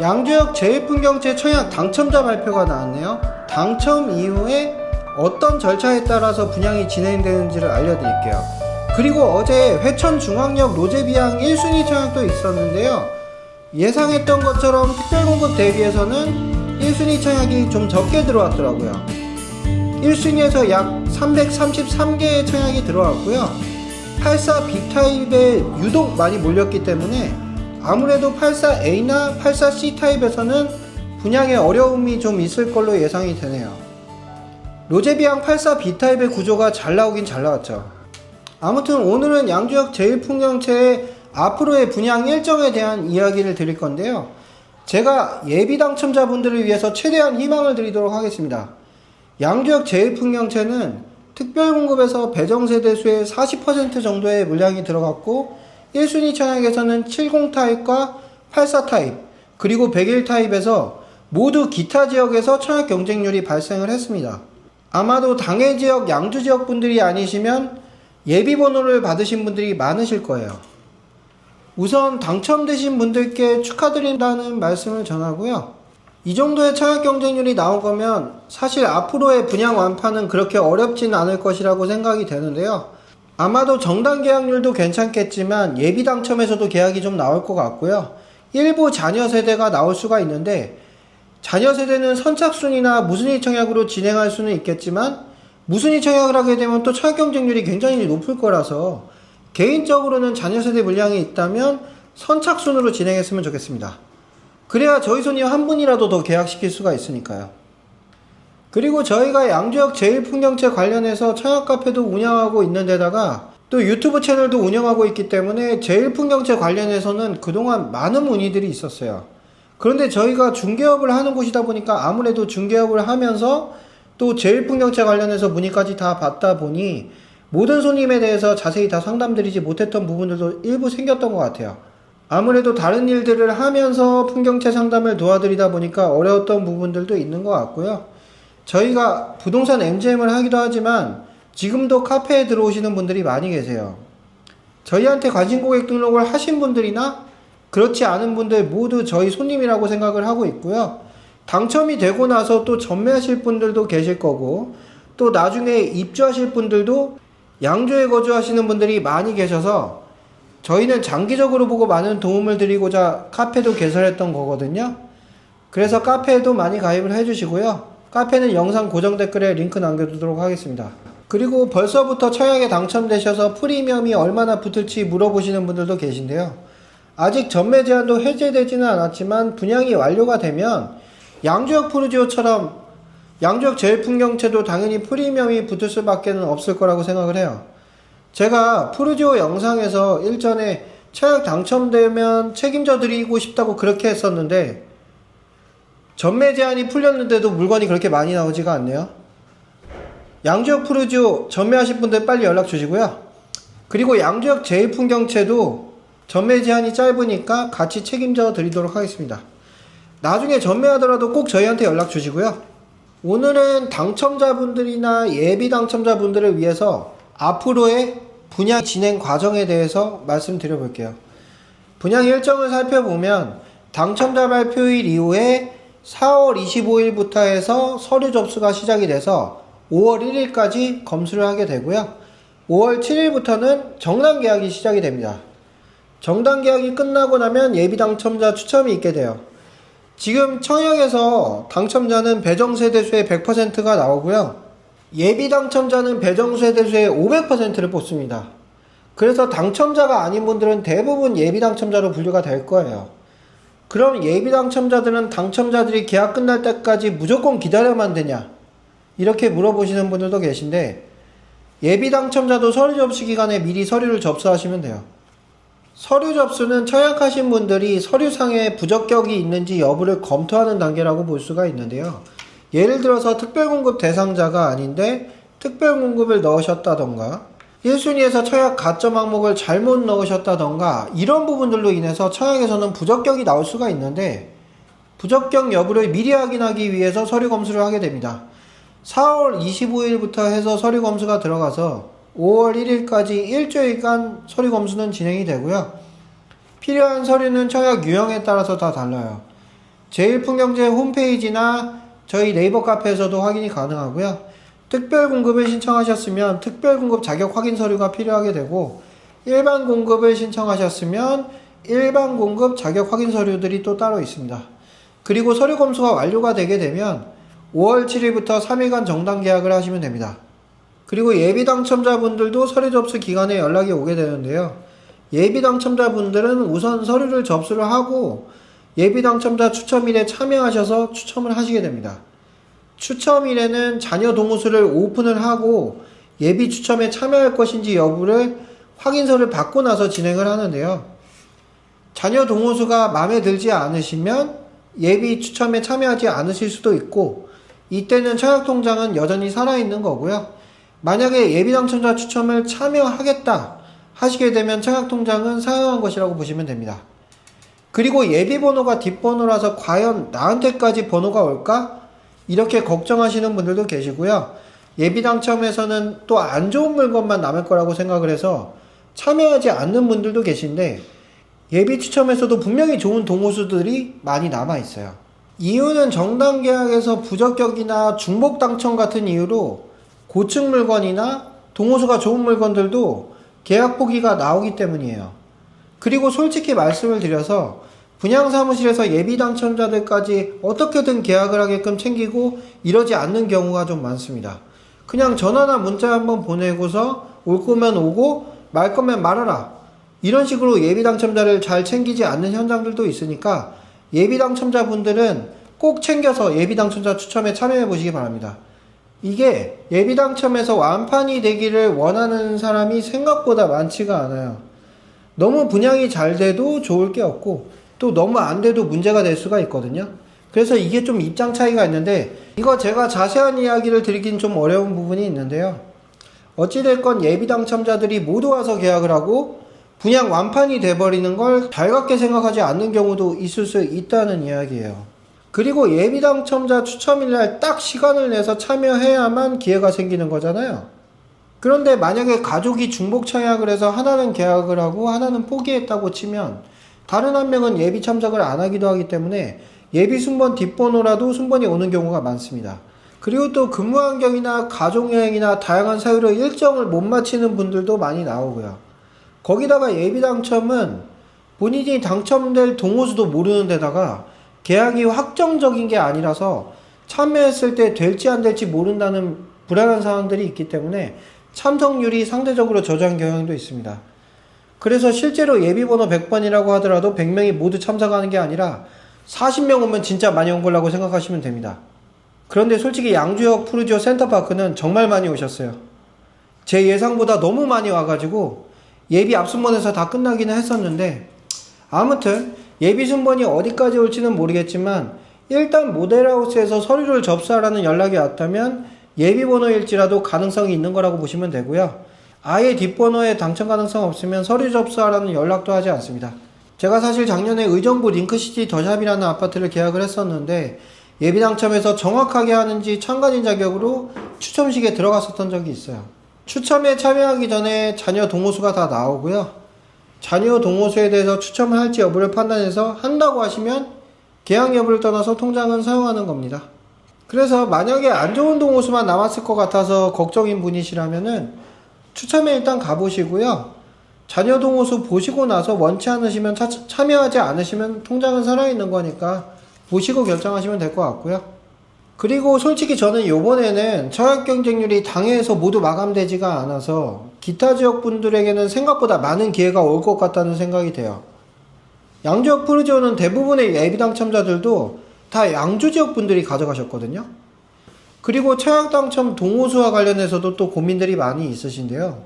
양주역 제일풍경채 청약 당첨자 발표가 나왔네요. 당첨 이후에 어떤 절차에 따라서 분양이 진행되는지를 알려드릴게요. 그리고 어제 회천중앙역 로제비앙 1순위 청약도 있었는데요. 예상했던 것처럼 특별공급 대비해서는 1순위 청약이 좀 적게 들어왔더라고요. 1순위에서 약 333개의 청약이 들어왔고요. 84 B타입에 유독 많이 몰렸기 때문에 아무래도 84A나 84C 타입에서는 분양에 어려움이 좀 있을 걸로 예상이 되네요. 로제비앙 84 B타입의 구조가 잘 나오긴 잘 나왔죠. 아무튼 오늘은 양주역 제일풍경채의 앞으로의 분양 일정에 대한 이야기를 드릴 건데요. 제가 예비 당첨자분들을 위해서 최대한 희망을 드리도록 하겠습니다. 양주역 제일풍경채는 특별공급에서 배정세대수의 40% 정도의 물량이 들어갔고 1순위 청약에서는 70 타입과 84 타입 그리고 101 타입에서 모두 기타 지역에서 청약 경쟁률이 발생을 했습니다. 아마도 당해 지역 양주 지역 분들이 아니시면 예비 번호를 받으신 분들이 많으실 거예요. 우선 당첨되신 분들께 축하드린다는 말씀을 전하고요. 이 정도의 청약 경쟁률이 나온 거면 사실 앞으로의 분양 완파는 그렇게 어렵진 않을 것이라고 생각이 되는데요. 아마도 정당 계약률도 괜찮겠지만 예비 당첨에서도 계약이 좀 나올 것 같고요. 일부 자녀 세대가 나올 수가 있는데 자녀 세대는 선착순이나 무순위 청약으로 진행할 수는 있겠지만 무순위 청약을 하게 되면 또 청약 경쟁률이 굉장히 높을 거라서 개인적으로는 자녀 세대 물량이 있다면 선착순으로 진행했으면 좋겠습니다. 그래야 저희 손님 한 분이라도 더 계약시킬 수가 있으니까요. 그리고 저희가 양주역 제일풍경채 관련해서 청약 카페도 운영하고 있는 데다가 또 유튜브 채널도 운영하고 있기 때문에 제일풍경채 관련해서는 그동안 많은 문의들이 있었어요. 그런데 저희가 중개업을 하는 곳이다 보니까 아무래도 중개업을 하면서 또 제일풍경채 관련해서 문의까지 다 받다 보니 모든 손님에 대해서 자세히 다 상담드리지 못했던 부분들도 일부 생겼던 것 같아요. 아무래도 다른 일들을 하면서 풍경채 상담을 도와드리다 보니까 어려웠던 부분들도 있는 것 같고요. 저희가 부동산 MGM을 하기도 하지만 지금도 카페에 들어오시는 분들이 많이 계세요. 저희한테 관심 고객 등록을 하신 분들이나 그렇지 않은 분들 모두 저희 손님이라고 생각을 하고 있고요. 당첨이 되고 나서 또 전매하실 분들도 계실 거고 또 나중에 입주하실 분들도 양주에 거주하시는 분들이 많이 계셔서 저희는 장기적으로 보고 많은 도움을 드리고자 카페도 개설했던 거거든요. 그래서 카페에도 많이 가입을 해주시고요. 카페는 영상 고정 댓글에 링크 남겨두도록 하겠습니다. 그리고 벌써부터 청약에 당첨되셔서 프리미엄이 얼마나 붙을지 물어보시는 분들도 계신데요. 아직 전매 제한도 해제되지는 않았지만 분양이 완료가 되면 양주역 푸르지오처럼 양주역 제일 풍경채도 당연히 프리미엄이 붙을 수밖에 없을 거라고 생각을 해요. 제가 푸르지오 영상에서 일전에 청약 당첨되면 책임져 드리고 싶다고 그렇게 했었는데 전매 제한이 풀렸는데도 물건이 그렇게 많이 나오지가 않네요. 양주역 푸르지오 전매하실 분들 빨리 연락 주시고요. 그리고 양주역 제일풍경채도 전매 제한이 짧으니까 같이 책임져 드리도록 하겠습니다. 나중에 전매하더라도 꼭 저희한테 연락 주시고요. 오늘은 당첨자분들이나 예비 당첨자분들을 위해서 앞으로의 분양 진행 과정에 대해서 말씀드려 볼게요. 분양 일정을 살펴보면 당첨자 발표일 이후에 4월 25일부터 해서 서류 접수가 시작이 돼서 5월 1일까지 검수를 하게 되고요. 5월 7일부터는 정당 계약이 시작이 됩니다. 정당 계약이 끝나고 나면 예비 당첨자 추첨이 있게 돼요. 지금 청약에서 당첨자는 배정세대수의 100%가 나오고요. 예비 당첨자는 배정세대수의 500%를 뽑습니다. 그래서 당첨자가 아닌 분들은 대부분 예비 당첨자로 분류가 될 거예요. 그럼 예비 당첨자들은 당첨자들이 계약 끝날 때까지 무조건 기다려만 되냐? 이렇게 물어보시는 분들도 계신데 예비 당첨자도 서류 접수 기간에 미리 서류를 접수하시면 돼요. 서류 접수는 청약하신 분들이 서류상에 부적격이 있는지 여부를 검토하는 단계라고 볼 수가 있는데요. 예를 들어서 특별공급 대상자가 아닌데 특별공급을 넣으셨다던가 1순위에서 청약 가점 항목을 잘못 넣으셨다던가 이런 부분들로 인해서 청약에서는 부적격이 나올 수가 있는데 부적격 여부를 미리 확인하기 위해서 서류 검수를 하게 됩니다. 4월 25일부터 해서 서류 검수가 들어가서 5월 1일까지 일주일간 서류 검수는 진행이 되고요. 필요한 서류는 청약 유형에 따라서 다 달라요. 제일풍경제 홈페이지나 저희 네이버 카페에서도 확인이 가능하고요. 특별 공급을 신청하셨으면 특별 공급 자격 확인 서류가 필요하게 되고 일반 공급을 신청하셨으면 일반 공급 자격 확인 서류들이 또 따로 있습니다. 그리고 서류 검수가 완료가 되게 되면 5월 7일부터 3일간 정당 계약을 하시면 됩니다. 그리고 예비 당첨자분들도 서류 접수 기간에 연락이 오게 되는데요. 예비 당첨자분들은 우선 서류를 접수를 하고 예비 당첨자 추첨일에 참여하셔서 추첨을 하시게 됩니다. 추첨일에는 자녀 동호수를 오픈을 하고 예비 추첨에 참여할 것인지 여부를 확인서를 받고 나서 진행을 하는데요. 자녀 동호수가 마음에 들지 않으시면 예비 추첨에 참여하지 않으실 수도 있고 이때는 청약통장은 여전히 살아있는 거고요. 만약에 예비 당첨자 추첨을 참여하겠다 하시게 되면 청약통장은 사용한 것이라고 보시면 됩니다. 그리고 예비 번호가 뒷번호라서 과연 나한테까지 번호가 올까? 이렇게 걱정하시는 분들도 계시고요. 예비 당첨에서는 또 안 좋은 물건만 남을 거라고 생각을 해서 참여하지 않는 분들도 계신데 예비 추첨에서도 분명히 좋은 동호수들이 많이 남아 있어요. 이유는 정당 계약에서 부적격이나 중복 당첨 같은 이유로 고층 물건이나 동호수가 좋은 물건들도 계약 포기가 나오기 때문이에요. 그리고 솔직히 말씀을 드려서 분양 사무실에서 예비 당첨자들까지 어떻게든 계약을 하게끔 챙기고 이러지 않는 경우가 좀 많습니다. 그냥 전화나 문자 한번 보내고서 올 거면 오고 말 거면 말아라. 이런 식으로 예비 당첨자를 잘 챙기지 않는 현장들도 있으니까 예비 당첨자분들은 꼭 챙겨서 예비 당첨자 추첨에 참여해 보시기 바랍니다. 이게 예비 당첨에서 완판이 되기를 원하는 사람이 생각보다 많지가 않아요. 너무 분양이 잘 돼도 좋을 게 없고 또 너무 안 돼도 문제가 될 수가 있거든요. 그래서 이게 좀 입장 차이가 있는데 이거 제가 자세한 이야기를 드리긴 좀 어려운 부분이 있는데요. 어찌됐건 예비 당첨자들이 모두 와서 계약을 하고 분양 완판이 돼버리는 걸 달갑게 생각하지 않는 경우도 있을 수 있다는 이야기예요. 그리고 예비 당첨자 추첨일날 딱 시간을 내서 참여해야만 기회가 생기는 거잖아요. 그런데 만약에 가족이 중복 청약을 해서 하나는 계약을 하고 하나는 포기했다고 치면 다른 한 명은 예비 참석을 안 하기도 하기 때문에 예비 순번 뒷번호라도 순번이 오는 경우가 많습니다. 그리고 또 근무 환경이나 가족여행이나 다양한 사유로 일정을 못 마치는 분들도 많이 나오고요. 거기다가 예비 당첨은 본인이 당첨될 동호수도 모르는 데다가 계약이 확정적인 게 아니라서 참여했을 때 될지 안 될지 모른다는 불안한 상황들이 있기 때문에 참석률이 상대적으로 저조한 경향도 있습니다. 그래서 실제로 예비번호 100번이라고 하더라도 100명이 모두 참석하는 게 아니라 40명 오면 진짜 많이 온 거라고 생각하시면 됩니다. 그런데 솔직히 양주역 푸르지오 센터파크는 정말 많이 오셨어요. 제 예상보다 너무 많이 와가지고 예비 앞순번에서 다 끝나기는 했었는데 아무튼 예비 순번이 어디까지 올지는 모르겠지만 일단 모델하우스에서 서류를 접수하라는 연락이 왔다면 예비 번호일지라도 가능성이 있는 거라고 보시면 되고요. 아예 뒷번호에 당첨 가능성 없으면 서류 접수하라는 연락도 하지 않습니다. 제가 사실 작년에 의정부 링크시티 더샵이라는 아파트를 계약을 했었는데 예비 당첨에서 정확하게 하는지 참관인 자격으로 추첨식에 들어갔었던 적이 있어요. 추첨에 참여하기 전에 자녀 동호수가 다 나오고요. 자녀 동호수에 대해서 추첨을 할지 여부를 판단해서 한다고 하시면 계약 여부를 떠나서 통장은 사용하는 겁니다. 그래서 만약에 안 좋은 동호수만 남았을 것 같아서 걱정인 분이시라면은 추첨에 일단 가보시고요. 자녀 동호수 보시고 나서 원치 않으시면 차- 참여하지 않으시면 통장은 살아있는 거니까 보시고 결정하시면 될 것 같고요. 그리고 솔직히 저는 요번에는 청약 경쟁률이 당해에서 모두 마감되지가 않아서 기타 지역 분들에게는 생각보다 많은 기회가 올 것 같다는 생각이 돼요. 양주역 푸르지오는 대부분의 예비 당첨자들도 다 양주 지역 분들이 가져가셨거든요. 그리고 청약 당첨 동호수와 관련해서도 또 고민들이 많이 있으신데요.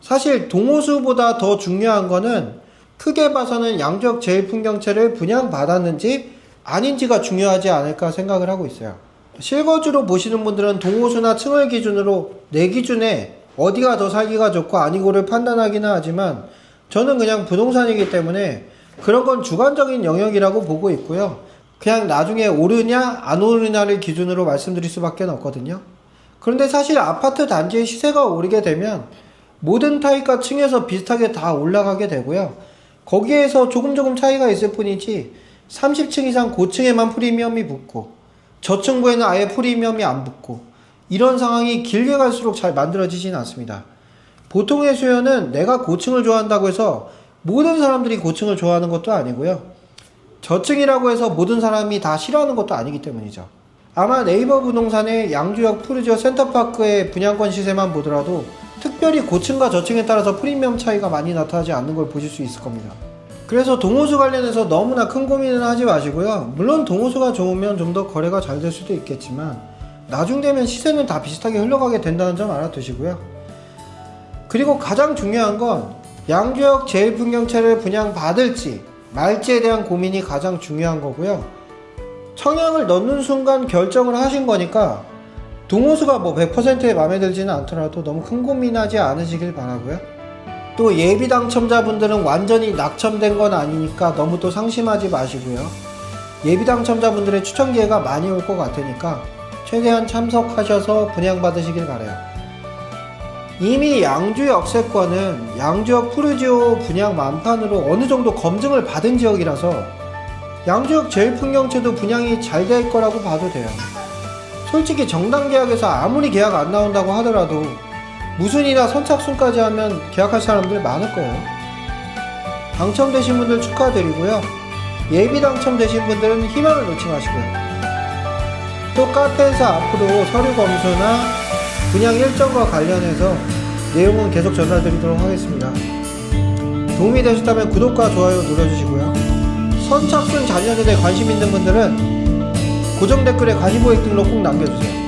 사실 동호수보다 더 중요한 거는 크게 봐서는 양주역 제일 풍경채를 분양받았는지 아닌지가 중요하지 않을까 생각을 하고 있어요. 실거주로 보시는 분들은 동호수나 층을 기준으로 내 기준에 어디가 더 살기가 좋고 아니고를 판단하기는 하지만 저는 그냥 부동산이기 때문에 그런 건 주관적인 영역이라고 보고 있고요. 그냥 나중에 오르냐 안 오르냐를 기준으로 말씀드릴 수밖에 없거든요. 그런데 사실 아파트 단지의 시세가 오르게 되면 모든 타입과 층에서 비슷하게 다 올라가게 되고요. 거기에서 조금 조금 차이가 있을 뿐이지 30층 이상 고층에만 프리미엄이 붙고 저층부에는 아예 프리미엄이 안 붙고 이런 상황이 길게 갈수록 잘 만들어지진 않습니다. 보통의 수요는 내가 고층을 좋아한다고 해서 모든 사람들이 고층을 좋아하는 것도 아니고요. 저층이라고 해서 모든 사람이 다 싫어하는 것도 아니기 때문이죠. 아마 네이버 부동산의 양주역 푸르지오 센터파크의 분양권 시세만 보더라도 특별히 고층과 저층에 따라서 프리미엄 차이가 많이 나타나지 않는 걸 보실 수 있을 겁니다. 그래서 동호수 관련해서 너무나 큰 고민은 하지 마시고요. 물론 동호수가 좋으면 좀 더 거래가 잘 될 수도 있겠지만 나중 되면 시세는 다 비슷하게 흘러가게 된다는 점 알아두시고요. 그리고 가장 중요한 건 양주역 제일 풍경채를 분양받을지 말지에 대한 고민이 가장 중요한 거고요. 청약을 넣는 순간 결정을 하신 거니까 동호수가 뭐 100%에 마음에 들지는 않더라도 너무 큰 고민하지 않으시길 바라고요. 또 예비 당첨자분들은 완전히 낙첨된 건 아니니까 너무 또 상심하지 마시고요. 예비 당첨자분들의 추천 기회가 많이 올 것 같으니까 최대한 참석하셔서 분양받으시길 바래요. 이미 양주 역세권은 양주역 푸르지오 분양 만판으로 어느 정도 검증을 받은 지역이라서 양주역 제일 풍경채도 분양이 잘 될 거라고 봐도 돼요. 솔직히 정당 계약에서 아무리 계약 안 나온다고 하더라도 무순이나 선착순까지 하면 계약할 사람들 많을 거예요. 당첨되신 분들 축하드리고요. 예비 당첨되신 분들은 희망을 놓지 마시고요. 또 카페에서 앞으로 서류 검수나 분양 일정과 관련해서 내용은 계속 전달드리도록 하겠습니다. 도움이 되셨다면 구독과 좋아요 눌러주시고요. 선착순 자녀들에 관심 있는 분들은 고정 댓글에 관심 고객 등록 꼭 남겨주세요.